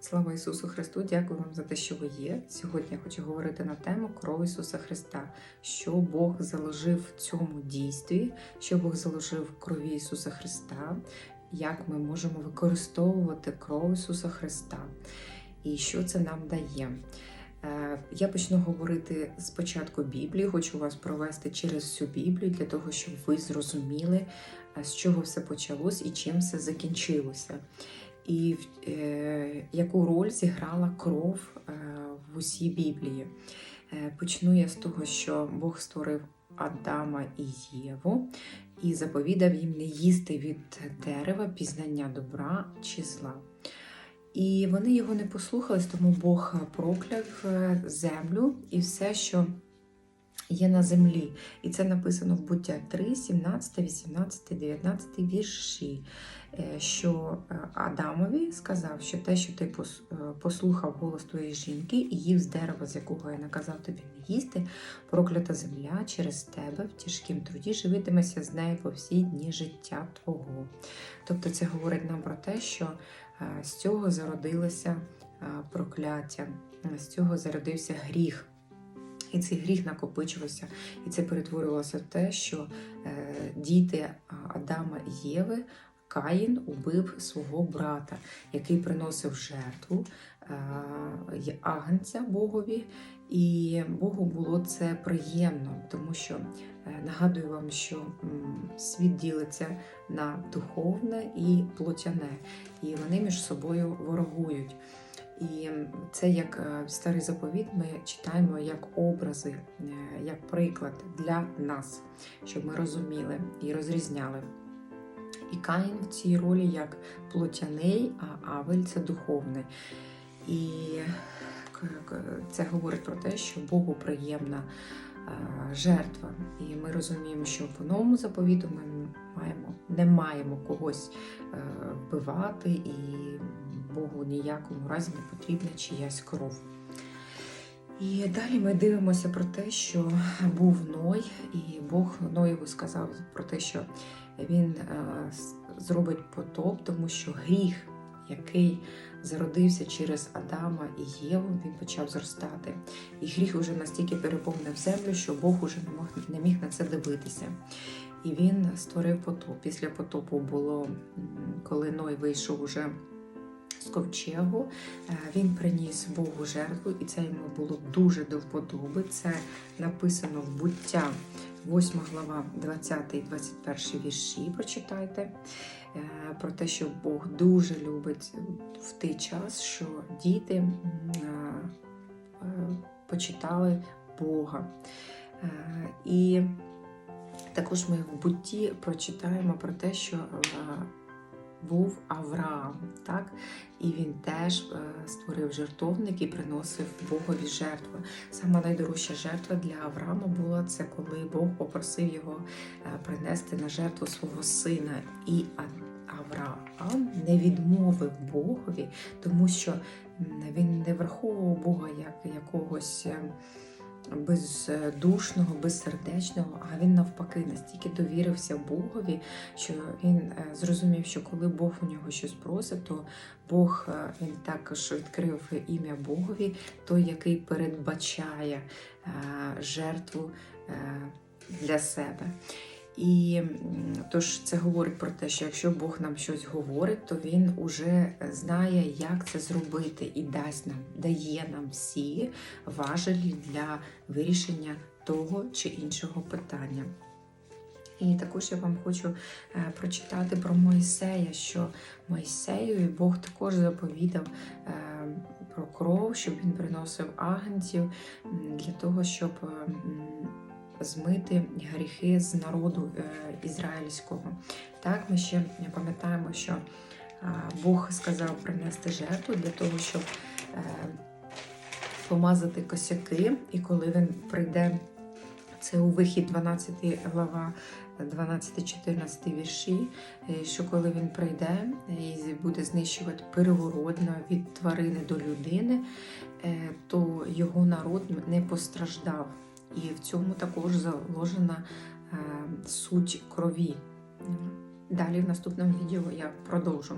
Слава Ісусу Христу! Дякую вам за те, що ви є. Сьогодні я хочу говорити на тему кров Ісуса Христа, що Бог заложив в цьому дійстві, що Бог заложив в крові Ісуса Христа, як ми можемо використовувати кров Ісуса Христа і що це нам дає. Е, Я почну говорити спочатку Біблії, хочу вас провести через всю Біблію для того, щоб ви зрозуміли, е, з чого все почалось і чим все закінчилося. І е, яку роль зіграла кров е, в усій Біблії. Е, почну я з того, що Бог створив Адама і Єву і заповідав їм не їсти від дерева пізнання добра чи зла. І вони його не послухались, тому Бог прокляв е, землю і все, що є на землі. І це написано в буття 3, 17, 18, 19 вірші. е, Що е, Адамові сказав, що те, що ти е, послухав голос твоєї жінки і їв з дерева, з якого я наказав тобі не їсти, проклята земля через тебе в тяжкім труді живитимеся з нею по всі дні життя твого. Тобто це говорить нам про те, що з цього зародилося прокляття, з цього зародився гріх. І цей гріх накопичувався, і це перетворювалося в те, що е, діти Адама і Єви, Каїн убив свого брата, який приносив жертву е, агнця Богові, і Богу було це приємно, тому що е, нагадую вам, що світ ділиться на духовне і плотяне, і вони між собою ворогують. І це як е, старий заповіт ми читаємо як образи, е, як приклад для нас, щоб ми розуміли і розрізняли. І Каїн в цій ролі як плотяний, а Авель це духовний. І це говорить про те, що Богу приємна е, жертва. І ми розуміємо, що по новому заповіту ми маємо, не маємо когось вбивати, і Богу ніякому разі не потрібна чиясь кров. І далі ми дивимося про те, що був Ной, і Бог Ноєву сказав про те, що він е, зробить потоп, тому що гріх, який зародився через Адама і Єву, він почав зростати. І гріх уже настільки переповнив землю, що Бог уже не мог не міг на це дивитися. І він створив потоп. Після потопу було, коли Ной вийшов уже ковчегу, е, він приніс Богу жертву, і це йому було дуже до вподоби. Це написано в буття, 8 глава, 20 і 21 вірші. Прочитайте е, про те, що Бог дуже любить в той час, що діти е, почитали Бога. І також ми в бутті прочитаємо про те, що був Авраам, так? І він теж е, створив жертовник і приносив Богові жертви. Сама найдорожча жертва для Авраама була це, коли Бог попросив його е, принести на жертву свого сина. І Авраам не відмовив Богові, тому що він не враховував Бога як якогось. Бездушного, безсердечного, а він навпаки настільки довірився Богові, що він е, зрозумів, що коли Бог у нього щось просить, то Бог е, він також відкрив ім'я Богові, той, який передбачає е, жертву для себе. І тож це говорить про те, що якщо Бог нам щось говорить, то Він уже знає, як це зробити, і дасть нам, дає нам всі важелі для вирішення того чи іншого питання. І також я вам хочу е, прочитати про Мойсея, що Мойсею Бог також заповідав е, про кров, щоб він приносив агнців м, для того, щоб змити гріхи з народу е, ізраїльського. Так, ми ще пам'ятаємо, що е, Бог сказав принести жертву для того, щоб е, помазати косяки, і коли він прийде, це у вихід 12 глава, 12-14 вірші, що коли він прийде і буде знищувати перегородно від тварини до людини, то його народ не постраждав. І в цьому також заложена е, суть крові. Далі в наступному відео я продовжу.